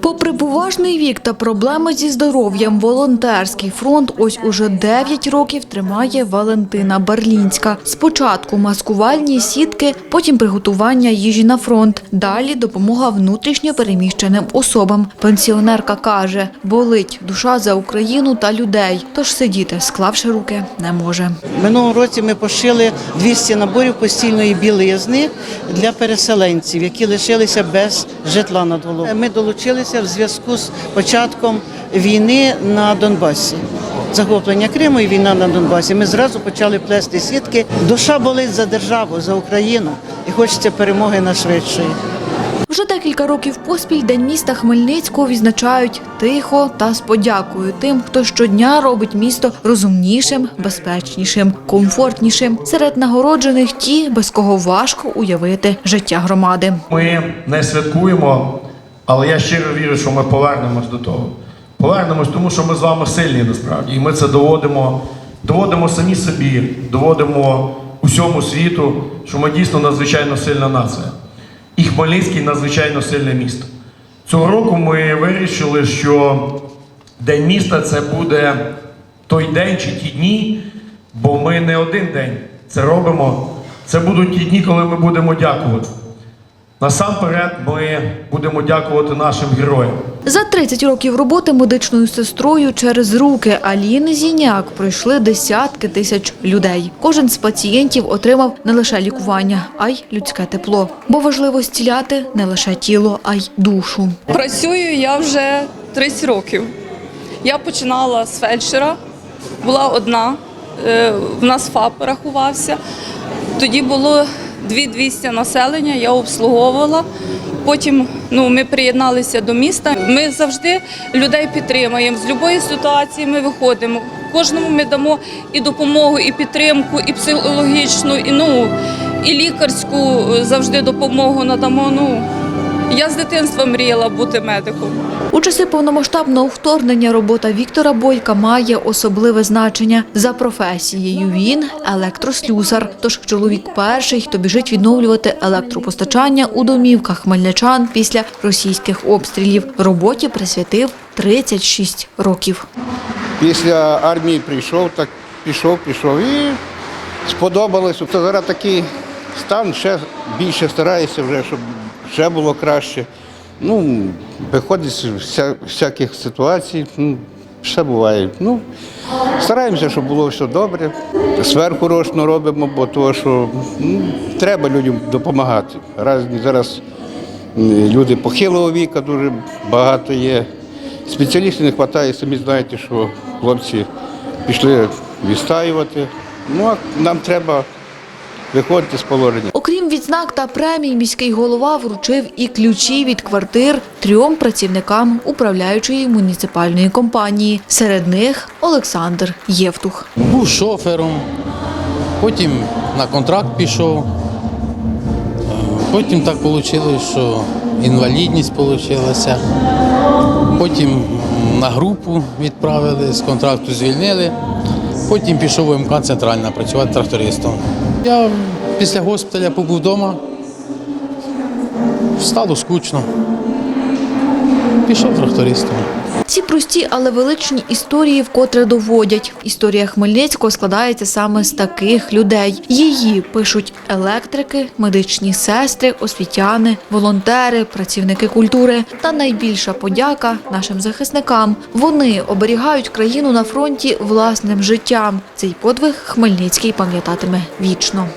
Попри поважний вік та проблеми зі здоров'ям, волонтерський фронт ось уже 9 років тримає Валентина Барлінська. Спочатку маскувальні сітки, потім приготування їжі на фронт. Далі допомога внутрішньо переміщеним особам. Пенсіонерка каже, болить душа за Україну та людей, тож сидіти, склавши руки, не може. Минулого році ми пошили 200 наборів постільної білизни для переселенців, які лишилися без житла над головою. Ми долучилися в зв'язку з початком війни на Донбасі. Захоплення Криму і війна на Донбасі. Ми зразу почали плести сітки. Душа болить за державу, за Україну і хочеться перемоги на швидшої. Вже декілька років поспіль День міста Хмельницького відзначають тихо та з подякою тим, хто щодня робить місто розумнішим, безпечнішим, комфортнішим. Серед нагороджених ті, без кого важко уявити життя громади. Ми не святкуємо, але я щиро вірю, що ми повернемось до того. Повернемось, тому що ми з вами сильні насправді. І ми це доводимо, доводимо самі собі, доводимо усьому світу, що ми дійсно надзвичайно сильна нація. І Хмельницький надзвичайно сильне місто. Цього року ми вирішили, що День міста це буде той день чи ті дні, бо ми не один день це робимо. Це будуть ті дні, коли ми будемо дякувати. Насамперед, ми будемо дякувати нашим героям. За 30 років роботи медичною сестрою через руки Аліни Зіняк пройшли десятки тисяч людей. Кожен з пацієнтів отримав не лише лікування, а й людське тепло. Бо важливо зціляти не лише тіло, а й душу. Працюю я вже 30 років. Я починала з фельдшера, була одна, е, в нас ФАП рахувався. Тоді було 2200 населення, я обслуговувала. Потім ну, ми приєдналися до міста. Ми завжди людей підтримуємо. З будь-якої ситуації ми виходимо. Кожному ми дамо і допомогу, і підтримку, і психологічну, і, ну, і лікарську е, завжди допомогу надамо. Ну, я з дитинства мріяла бути медиком. У часи повномасштабного вторгнення робота Віктора Бойка має особливе значення. За професією він електрослюсар. Тож чоловік перший, хто біжить відновлювати електропостачання у домівках хмельничан після російських обстрілів. Роботі присвятив 36 років. Після армії прийшов, так пішов, пішов і сподобалось. Це зараз такий стан, ще більше стараюся вже, щоб ще було краще. Ну, виходить з вся, всяких ситуацій, ну, ще буває. Ну, стараємося, щоб було все добре. Зверху рочно робимо, бо того, що ну, треба людям допомагати. Раз, зараз люди похилого віка дуже багато є. Спеціалістів не вистачає, самі знаєте, що хлопці пішли відстаювати. Ну, а нам треба виходити з положення. Окрім відзнак та премій, міський голова вручив і ключі від квартир трьом працівникам управляючої муніципальної компанії. Серед них Олександр Євтух. Був шофером, потім на контракт пішов. Потім так вийшло, що інвалідність вийшла. Потім на групу відправили, з контракту звільнили. Потім пішов в МК Центральна працювати трактористом. Я після госпіталя побув вдома, стало скучно. Пішов трактористом. Ці прості, але величні історії вкотре доводять. Історія Хмельницького складається саме з таких людей. Її пишуть електрики, медичні сестри, освітяни, волонтери, працівники культури. Та найбільша подяка нашим захисникам. Вони оберігають країну на фронті власним життям. Цей подвиг Хмельницький пам'ятатиме вічно.